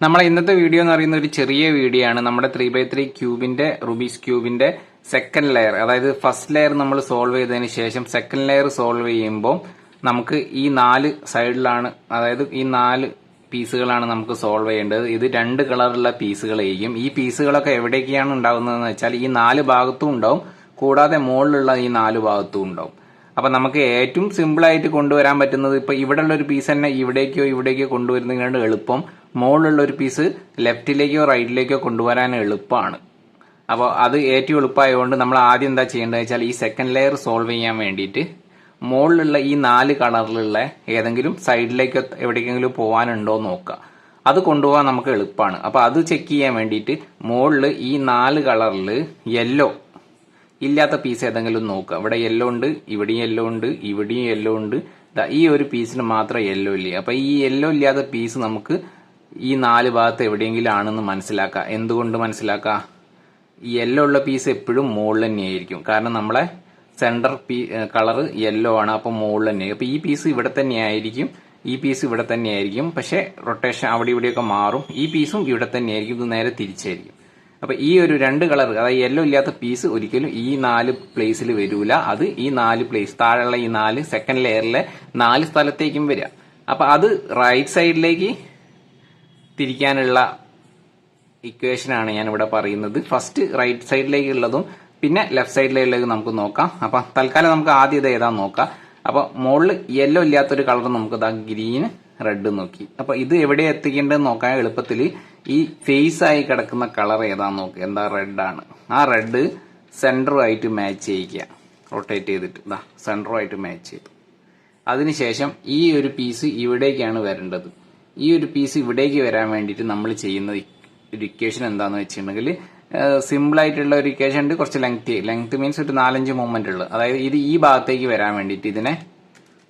നമ്മളെ ഇന്നത്തെ വീഡിയോ എന്ന് പറയുന്ന ഒരു ചെറിയ വീഡിയോ ആണ്. നമ്മുടെ ത്രീ ബൈ ത്രീ ക്യൂബിന്റെ റുബീസ് ക്യൂബിന്റെ സെക്കൻഡ് ലെയർ അതായത് ഫസ്റ്റ് ലെയർ നമ്മൾ സോൾവ് ചെയ്തതിന് ശേഷം സെക്കൻഡ് ലെയർ സോൾവ് ചെയ്യുമ്പോൾ നമുക്ക് ഈ നാല് സൈഡിലാണ് അതായത് ഈ നാല് പീസുകളാണ് നമുക്ക് സോൾവ് ചെയ്യേണ്ടത്. ഇത് രണ്ട് കളറുള്ള പീസുകളായിരിക്കും ഈ പീസുകളൊക്കെ എവിടേക്കാണ് ഉണ്ടാകുന്നതെന്ന് വെച്ചാൽ ഈ നാല് ഭാഗത്തും ഉണ്ടാവും. കൂടാതെ മുകളിലുള്ള ഈ നാല് ഭാഗത്തും ഉണ്ടാവും. അപ്പൊ നമുക്ക് ഏറ്റവും സിമ്പിളായിട്ട് കൊണ്ടുവരാൻ പറ്റുന്നത് ഇപ്പൊ ഇവിടെ ഉള്ള ഒരു പീസ് തന്നെ ഇവിടേക്കോ ഇവിടേക്കോ കൊണ്ടുവരുന്നതിനാണ് എളുപ്പം. മുകളിലുള്ള ഒരു പീസ് ലെഫ്റ്റിലേക്കോ റൈറ്റിലേക്കോ കൊണ്ടുവരാൻ എളുപ്പമാണ് അപ്പോൾ അത് ഏറ്റവും എളുപ്പമായതുകൊണ്ട് നമ്മൾ ആദ്യം എന്താ ചെയ്യേണ്ടത് വെച്ചാൽ ഈ സെക്കൻഡ് ലെയർ സോൾവ് ചെയ്യാൻ വേണ്ടിയിട്ട് മുകളിലുള്ള ഈ നാല് കളറിലുള്ള ഏതെങ്കിലും സൈഡിലേക്കോ എവിടേക്കെങ്കിലും പോകാനുണ്ടോ നോക്കുക. അത് കൊണ്ടുപോകാൻ നമുക്ക് എളുപ്പമാണ് അപ്പോൾ അത് ചെക്ക് ചെയ്യാൻ വേണ്ടിയിട്ട് മുകളിൽ ഈ നാല് കളറിൽ യെല്ലോ ഇല്ലാത്ത പീസ് ഏതെങ്കിലും നോക്കുക. ഇവിടെ യെല്ലോ ഉണ്ട് ഇവിടെയും യെല്ലോ ഉണ്ട് ഇവിടെയും യെല്ലോ ഉണ്ട്. ഈ ഒരു പീസിന് മാത്രം യെല്ലോ ഇല്ല? അപ്പോൾ ഈ യെല്ലോ ഇല്ലാത്ത പീസ് നമുക്ക് ഈ നാല് ഭാഗത്ത് എവിടെയെങ്കിലും ആണെന്ന് മനസ്സിലാക്കുക എന്തുകൊണ്ട് മനസ്സിലാക്കുക ഈ യെല്ലോ ഉള്ള പീസ് എപ്പോഴും മുകളിൽ തന്നെയായിരിക്കും. കാരണം നമ്മളെ സെന്റർ പീ കളറ് യെല്ലോ ആണ് അപ്പൊ മുകളിൽ തന്നെ. അപ്പോൾ ഈ പീസ് ഇവിടെ തന്നെയായിരിക്കും ഈ പീസ് ഇവിടെ തന്നെയായിരിക്കും. പക്ഷേ റൊട്ടേഷൻ അവിടെ ഇവിടെയൊക്കെ മാറും. ഈ പീസും ഇവിടെ തന്നെയായിരിക്കും. ഇത് നേരെ തിരിച്ചായിരിക്കും. അപ്പൊ ഈ ഒരു രണ്ട് കളർ അതായത് യെല്ലോ ഇല്ലാത്ത പീസ് ഒരിക്കലും ഈ നാല് പ്ലേസിൽ വരൂല. അത് ഈ നാല് പ്ലേസ് താഴെയുള്ള ഈ നാല് സെക്കൻഡ് ലെയറിലെ നാല് സ്ഥലത്തേക്കും വരിക അപ്പൊ അത് റൈറ്റ് സൈഡിലേക്ക് തിരിക്കാനുള്ള ഇക്വേഷനാണ് ഞാൻ ഇവിടെ പറയുന്നത്. ഫസ്റ്റ് റൈറ്റ് സൈഡിലേക്കുള്ളതും പിന്നെ ലെഫ്റ്റ് സൈഡിലേക്ക് നമുക്ക് നോക്കാം. അപ്പൊ തൽക്കാലം നമുക്ക് ആദ്യം ഇത് നോക്കാം. അപ്പൊ മുകളിൽ യെല്ലോ ഇല്ലാത്തൊരു കളർ നമുക്ക് ഇതാ ഗ്രീൻ റെഡ് നോക്കി. അപ്പൊ ഇത് എവിടെ എത്തിക്കേണ്ടതെന്ന് നോക്കാൻ എളുപ്പത്തിൽ ഈ ഫേസ് ആയി കിടക്കുന്ന കളർ ഏതാന്ന് നോക്കുക എന്താ റെഡ് ആണ്. ആ റെഡ് സെന്ററുമായിട്ട് മാച്ച് ചെയ്യിക്കുക. റൊട്ടേറ്റ് ചെയ്തിട്ട്. ഇതാ സെന്ററുമായിട്ട് മാച്ച് ചെയ്തു. അതിനുശേഷം ഈ ഒരു പീസ് ഇവിടേക്കാണ് വരേണ്ടത്. ഈ ഒരു പീസ് ഇവിടേക്ക് വരാൻ വേണ്ടിയിട്ട് നമ്മൾ ചെയ്യുന്ന ഒരു ഇക്വേഷൻ എന്താന്ന് വെച്ചിട്ടുണ്ടെങ്കിൽ സിമ്പിൾ ആയിട്ടുള്ള ഒരു ഇക്വേഷൻ ഉണ്ട് കുറച്ച് ലെങ്ത് ലെങ്ത് മീൻസ് ഒരു നാലഞ്ച് മൂവ്മെന്റ് ഉള്ളത്. അതായത് ഇത് ഈ ഭാഗത്തേക്ക് വരാൻ വേണ്ടിയിട്ട് ഇതിനെ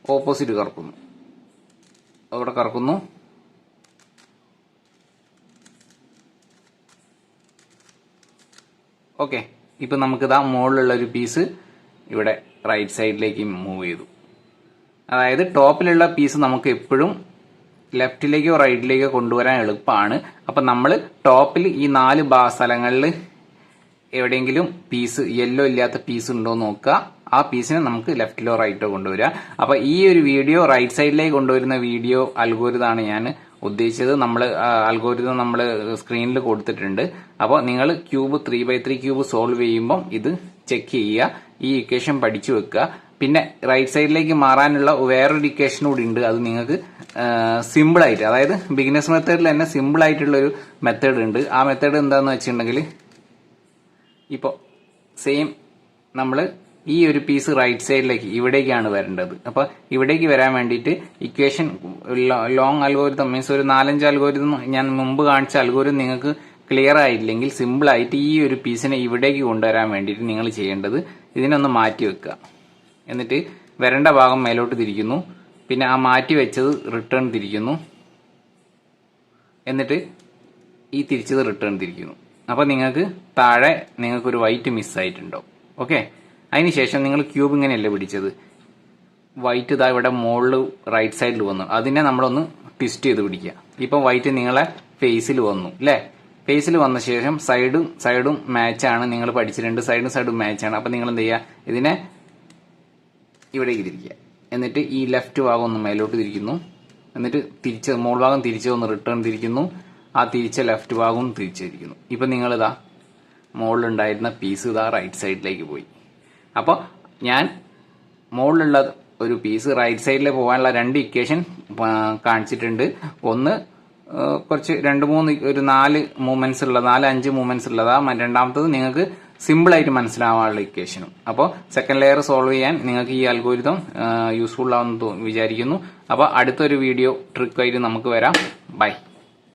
ഓപ്പോസിറ്റ് കറക്കുന്നു. അവിടെ കറക്കുന്നു. ഓക്കെ ഇപ്പൊ നമുക്ക് ഇതാ മുകളിലുള്ള ഒരു പീസ് ഇവിടെ റൈറ്റ് സൈഡിലേക്ക് മൂവ് ചെയ്തു. അതായത് ടോപ്പിലുള്ള പീസ് നമുക്ക് എപ്പോഴും ലെഫ്റ്റിലേക്കോ റൈറ്റിലേക്കോ കൊണ്ടുവരാൻ എളുപ്പമാണ്. അപ്പം നമ്മൾ ടോപ്പിൽ ഈ നാല് ബാ സ്ഥലങ്ങളിൽ എവിടെയെങ്കിലും പീസ് യെല്ലോ ഇല്ലാത്ത പീസ് ഉണ്ടോ നോക്കുക. ആ പീസിനെ നമുക്ക് ലെഫ്റ്റിലോ റൈറ്റോ കൊണ്ടുവരിക. അപ്പോൾ ഈ ഒരു വീഡിയോ റൈറ്റ് സൈഡിലേക്ക് കൊണ്ടുവരുന്ന വീഡിയോ അൽഗോരിതാണ് ഞാൻ ഉദ്ദേശിച്ചത്. നമ്മൾ അൽഗോരിതം നമ്മൾ സ്ക്രീനിൽ കൊടുത്തിട്ടുണ്ട്. അപ്പോൾ നിങ്ങൾ cube three by three cube solve ചെയ്യുമ്പം ഇത് ചെക്ക് ചെയ്യുക. ഈ ഇക്വേഷൻ പഠിച്ചു വെക്കുക. പിന്നെ റൈറ്റ് സൈഡിലേക്ക് മാറാനുള്ള വേറൊരു ഇക്വേഷൻ കൂടി ഉണ്ട്. അത് നിങ്ങൾക്ക് സിമ്പിൾ ആയിട്ട് അതായത് ബിഗിനേഴ്സ് മെത്തേഡിൽ തന്നെ സിമ്പിൾ ആയിട്ടുള്ള ഒരു മെത്തേഡ് ഉണ്ട്. ആ മെത്തേഡ് എന്താന്ന് വെച്ചിട്ടുണ്ടെങ്കിൽ ഇപ്പോൾ സെയിം നമ്മൾ ഈ ഒരു പീസ് റൈറ്റ് സൈഡിലേക്ക് ഇവിടേക്കാണ് വരേണ്ടത്. അപ്പോൾ ഇവിടേക്ക് വരാൻ വേണ്ടിയിട്ട് ഇക്വേഷൻ ലോങ് അൽഗോരിതം മീൻസ് ഒരു നാലഞ്ച് അൽഗോരിതം ഞാൻ മുമ്പ് കാണിച്ച അൽഗോരിതം നിങ്ങൾക്ക് ക്ലിയർ ആയില്ലെങ്കിൽ സിമ്പിൾ ആയിട്ട് ഈ ഒരു പീസിനെ ഇവിടേക്ക് കൊണ്ടുവരാൻ വേണ്ടിയിട്ട് നിങ്ങൾ ചെയ്യേണ്ടത്. ഇതിനൊന്ന് മാറ്റി വെക്കുക. എന്നിട്ട് വരണ്ട ഭാഗം മേലോട്ട് തിരിക്കുന്നു. പിന്നെ ആ മാറ്റി വെച്ചത് റിട്ടേൺ തിരിക്കുന്നു. എന്നിട്ട് ഈ തിരിച്ചത് റിട്ടേൺ തിരിക്കുന്നു. അപ്പോൾ നിങ്ങൾക്ക് താഴെ നിങ്ങൾക്കൊരു വൈറ്റ് മിസ്സായിട്ടുണ്ടോ ഓക്കെ അതിനുശേഷം നിങ്ങൾ ക്യൂബ് ഇങ്ങനെയല്ലേ പിടിച്ചത്? വൈറ്റ് ഇതാ ഇവിടെ മുകളിൽ റൈറ്റ് സൈഡിൽ വന്നു. അതിനെ നമ്മളൊന്ന് ട്വിസ്റ്റ് ചെയ്ത് പിടിക്കുക. ഇപ്പം വൈറ്റ് നിങ്ങളെ ഫേസിൽ വന്നു അല്ലേ ഫേസിൽ വന്ന ശേഷം സൈഡും സൈഡും മാച്ചാണ് നിങ്ങൾ പഠിച്ച രണ്ട് സൈഡും സൈഡും മാച്ചാണ് അപ്പം നിങ്ങൾ എന്ത് ചെയ്യുക? ഇതിനെ ഇവിടേക്ക് തിരിക്കുക എന്നിട്ട് ഈ ലെഫ്റ്റ് ഭാഗം ഒന്ന് മേലോട്ട് തിരിക്കുന്നു. എന്നിട്ട് തിരിച്ച് മോൾ ഭാഗം തിരിച്ച് ഒന്ന് റിട്ടേൺ തിരിക്കുന്നു. ആ തിരിച്ച ലെഫ്റ്റ് ഭാഗവും തിരിച്ചിരിക്കുന്നു ഇപ്പം നിങ്ങളിതാ മുകളിലുണ്ടായിരുന്ന പീസ് ഇതാ റൈറ്റ് സൈഡിലേക്ക് പോയി. അപ്പോൾ ഞാൻ മുകളിലുള്ള ഒരു പീസ് റൈറ്റ് സൈഡിൽ പോകാനുള്ള രണ്ട് ഇക്വേഷൻ കാണിച്ചിട്ടുണ്ട്. ഒന്ന് കുറച്ച് രണ്ട് മൂന്ന് ഒരു നാല് മൂവ്മെന്റ്സ് ഉള്ളത് നാല് അഞ്ച് മൂവ്മെന്റ്സ് ഉള്ളതാ. രണ്ടാമത്തത് നിങ്ങൾക്ക് സിമ്പിൾ ആയിട്ട് മനസ്സിലാവാനുള്ള ഇക്വേഷനും അപ്പോൾ സെക്കൻഡ് ലെയർ സോൾവ് ചെയ്യാൻ നിങ്ങൾക്ക് ഈ അൽഗോരിതം യൂസ്ഫുൾ ആവുമെന്ന് വിചാരിക്കുന്നു. അപ്പോൾ അടുത്തൊരു വീഡിയോ ട്രിക്കായിട്ട് നമുക്ക് വരാം. ബൈ